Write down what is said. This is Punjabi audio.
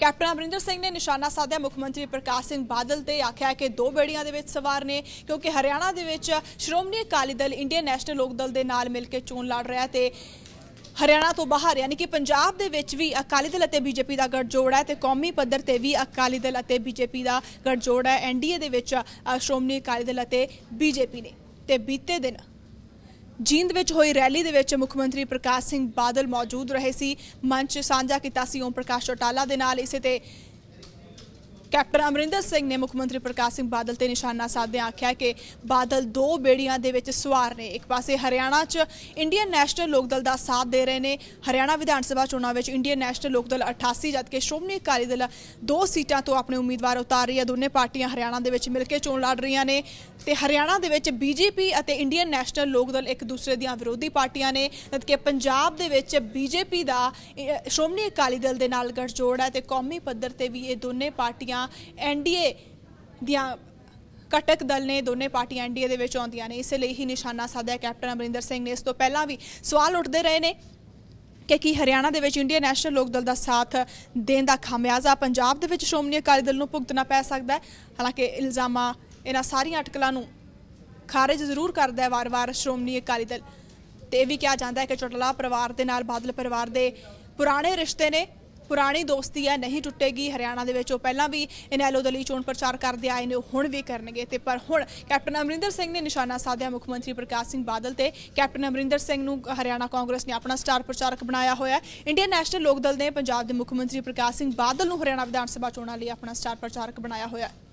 ਕੈਪਟਨ ਅਮਰਿੰਦਰ ਸਿੰਘ ਨੇ ਨਿਸ਼ਾਨਾ ਸਾਧਿਆ। ਮੁੱਖ ਮੰਤਰੀ ਪ੍ਰਕਾਸ਼ ਸਿੰਘ ਬਾਦਲ ਤੇ ਆਖਿਆ ਕਿ ਦੋ ਬੇੜੀਆਂ ਦੇ ਵਿੱਚ ਸਵਾਰ ਨੇ, ਕਿਉਂਕਿ ਹਰਿਆਣਾ ਦੇ ਵਿੱਚ ਸ਼੍ਰੋਮਣੀ ਅਕਾਲੀ ਦਲ, ਇੰਡੀਅਨ ਨੈਸ਼ਨਲ ਲੋਕ ਦਲ ਦੇ ਨਾਲ ਮਿਲ ਕੇ ਚੋਣ ਲੜ ਰਿਹਾ ਤੇ ਹਰਿਆਣਾ ਤੋਂ ਬਾਹਰ, ਯਾਨੀ ਕਿ ਪੰਜਾਬ ਦੇ ਵਿੱਚ ਵੀ ਅਕਾਲੀ ਦਲ ਅਤੇ ਬੀਜੇਪੀ ਦਾ ਗੱਠਜੋੜ ਹੈ ਤੇ ਕੌਮੀ ਪੱਧਰ ਤੇ ਵੀ ਅਕਾਲੀ ਦਲ ਅਤੇ ਬੀਜੇਪੀ ਦਾ ਗੱਠਜੋੜ ਹੈ। ਐਨਡੀਏ ਦੇ ਵਿੱਚ ਸ਼੍ਰੋਮਣੀ ਅਕਾਲੀ ਦਲ ਅਤੇ ਬੀਜੇਪੀ ਨੇ ਤੇ ਬੀਤੇ ਦਿਨ ਜੀਂਦ ਵਿੱਚ ਹੋਈ ਰੈਲੀ ਦੇ ਵਿੱਚ ਮੁੱਖ ਮੰਤਰੀ ਪ੍ਰਕਾਸ਼ ਸਿੰਘ ਬਾਦਲ ਮੌਜੂਦ ਰਹੇ ਸੀ। ਮੰਚ ਸਾਂਝਾ ਕੀਤਾ ਸੀ ਓਮ ਪ੍ਰਕਾਸ਼ ਚੌਟਾਲਾ ਦੇ ਨਾਲ। ਇਸੇ ਤੇ ਕੈਪਟਨ ਅਮਰਿੰਦਰ ਸਿੰਘ ਨੇ ਮੁੱਖ ਮੰਤਰੀ ਪ੍ਰਕਾਸ਼ ਸਿੰਘ ਬਾਦਲ ਤੇ ਨਿਸ਼ਾਨਾ ਸਾਧਦਿਆਂ ਆਖਿਆ ਕਿ ਬਾਦਲ ਦੋ ਬੇੜੀਆਂ ਦੇ ਵਿੱਚ ਸਵਾਰ ਨੇ। ਇੱਕ ਪਾਸੇ ਹਰਿਆਣਾ 'ਚ ਇੰਡੀਅਨ ਨੈਸ਼ਨਲ ਲੋਕ ਦਲ ਦਾ ਸਾਥ ਦੇ ਰਹੇ ਨੇ। ਹਰਿਆਣਾ ਵਿਧਾਨ ਸਭਾ ਚੋਣਾਂ ਵਿੱਚ ਇੰਡੀਅਨ ਨੈਸ਼ਨਲ ਲੋਕ ਦਲ 88 ਜਦਕਿ ਸ਼੍ਰੋਮਣੀ ਅਕਾਲੀ ਦਲ ਦੋ ਸੀਟਾਂ ਤੋਂ ਆਪਣੇ ਉਮੀਦਵਾਰ ਉਤਾਰ ਰਹੀ ਹੈ। ਦੋਨੇ ਪਾਰਟੀਆਂ ਹਰਿਆਣਾ ਦੇ ਵਿੱਚ ਮਿਲ ਕੇ ਚੋਣ ਲੜ ਰਹੀਆਂ ਨੇ ਤੇ ਹਰਿਆਣਾ ਦੇ ਵਿੱਚ ਬੀਜੇਪੀ ਅਤੇ ਇੰਡੀਅਨ ਨੈਸ਼ਨਲ ਲੋਕ ਦਲ ਇੱਕ ਦੂਸਰੇ ਦੀਆਂ ਵਿਰੋਧੀ ਪਾਰਟੀਆਂ ਨੇ, ਜਦਕਿ ਪੰਜਾਬ ਦੇ ਵਿੱਚ ਬੀਜੇਪੀ ਦਾ ਸ਼੍ਰੋਮਣੀ ਅਕਾਲੀ ਦਲ ਦੇ ਨਾਲ ਗਠਜੋੜ ਹੈ ਤੇ ਕੌਮੀ ਪੱਧਰ ਤੇ ਵੀ ਇਹ ਦੋਨੇ ਪਾਰਟੀਆਂ ਐਨਡੀਏ ਦੀਆਂ ਘਟਕ ਦਲ ਨੇ ਦੋਨੇ ਪਾਰਟੀਆਂ ਐਨਡੀਏ ਦੇ ਵਿੱਚ ਆਉਂਦੀਆਂ ਨੇ, ਇਸੇ ਲਈ ਹੀ ਨਿਸ਼ਾਨਾ ਸਾਧਿਆ ਕੈਪਟਨ ਅਮਰਿੰਦਰ ਸਿੰਘ ਨੇ। ਇਸ ਤੋਂ ਪਹਿਲਾਂ ਵੀ ਸਵਾਲ ਉੱਠਦੇ ਰਹੇ ਨੇ ਕਿ ਕੀ ਹਰਿਆਣਾ ਦੇ ਵਿੱਚ ਇੰਡੀਅਨ ਨੈਸ਼ਨਲ ਲੋਕ ਦਲ ਦਾ ਸਾਥ ਦੇਣ ਦਾ ਖਾਮਿਆਜ਼ਾ ਪੰਜਾਬ ਦੇ ਵਿੱਚ ਸ਼੍ਰੋਮਣੀ ਅਕਾਲੀ ਦਲ ਨੂੰ ਭੁਗਤਣਾ ਪੈ ਸਕਦਾ ਹੈ? ਹਾਲਾਂਕਿ ਇਲਜ਼ਾਮਾਂ ਇਹਨਾਂ ਸਾਰੀਆਂ ਅਟਕਲਾਂ ਨੂੰ ਖਾਰਜ ਜ਼ਰੂਰ ਕਰਦਾ ਹੈ ਵਾਰ-ਵਾਰ ਸ਼੍ਰੋਮਣੀ ਅਕਾਲੀ ਦਲ। ਤੇ ਇਹ ਵੀ ਕਿਹਾ ਜਾਂਦਾ ਹੈ ਕਿ ਚੋਟਲਾ ਪਰਿਵਾਰ ਦੇ ਨਾਲ ਬਾਦਲ ਪਰਿਵਾਰ ਦੇ ਪੁਰਾਣੇ ਰਿਸ਼ਤੇ ਨੇ। ਪੁਰਾਣੀ ਦੋਸਤੀ ਹੈ ਨਹੀਂ ਟੁੱਟੇਗੀ। ਹਰਿਆਣਾ ਦੇ ਵਿੱਚ ਉਹ ਪਹਿਲਾਂ ਵੀ ਇਨੈਲੋ ਦਲੀ ਚੋਣ ਪ੍ਰਚਾਰ ਕਰਦੇ ਆਏ ਨੇ, ਉਹ ਹੁਣ ਵੀ ਕਰਨਗੇ। ਤੇ ਪਰ ਹੁਣ ਕੈਪਟਨ ਅਮਰਿੰਦਰ ਸਿੰਘ ਨੇ ਨਿਸ਼ਾਨਾ ਸਾਧਿਆ ਮੁੱਖ ਮੰਤਰੀ ਪ੍ਰਕਾਸ਼ ਸਿੰਘ ਬਾਦਲ ਤੇ। ਕੈਪਟਨ ਅਮਰਿੰਦਰ ਸਿੰਘ ਨੂੰ ਹਰਿਆਣਾ ਕਾਂਗਰਸ ਨੇ ਆਪਣਾ ਸਟਾਰ ਪ੍ਰਚਾਰਕ ਬਣਾਇਆ ਹੋਇਆ ਹੈ। ਇੰਡੀਅਨ ਨੈਸ਼ਨਲ ਲੋਕ ਦਲ ਨੇ ਪੰਜਾਬ ਦੇ ਮੁੱਖ ਮੰਤਰੀ ਪ੍ਰਕਾਸ਼ ਸਿੰਘ ਬਾਦਲ ਨੂੰ ਹਰਿਆਣਾ ਵਿਧਾਨ ਸਭਾ ਚੋਣਾਂ ਲਈ ਆਪਣਾ ਸਟਾਰ ਪ੍ਰਚਾਰਕ ਬਣਾਇਆ ਹੋਇਆ ਹੈ।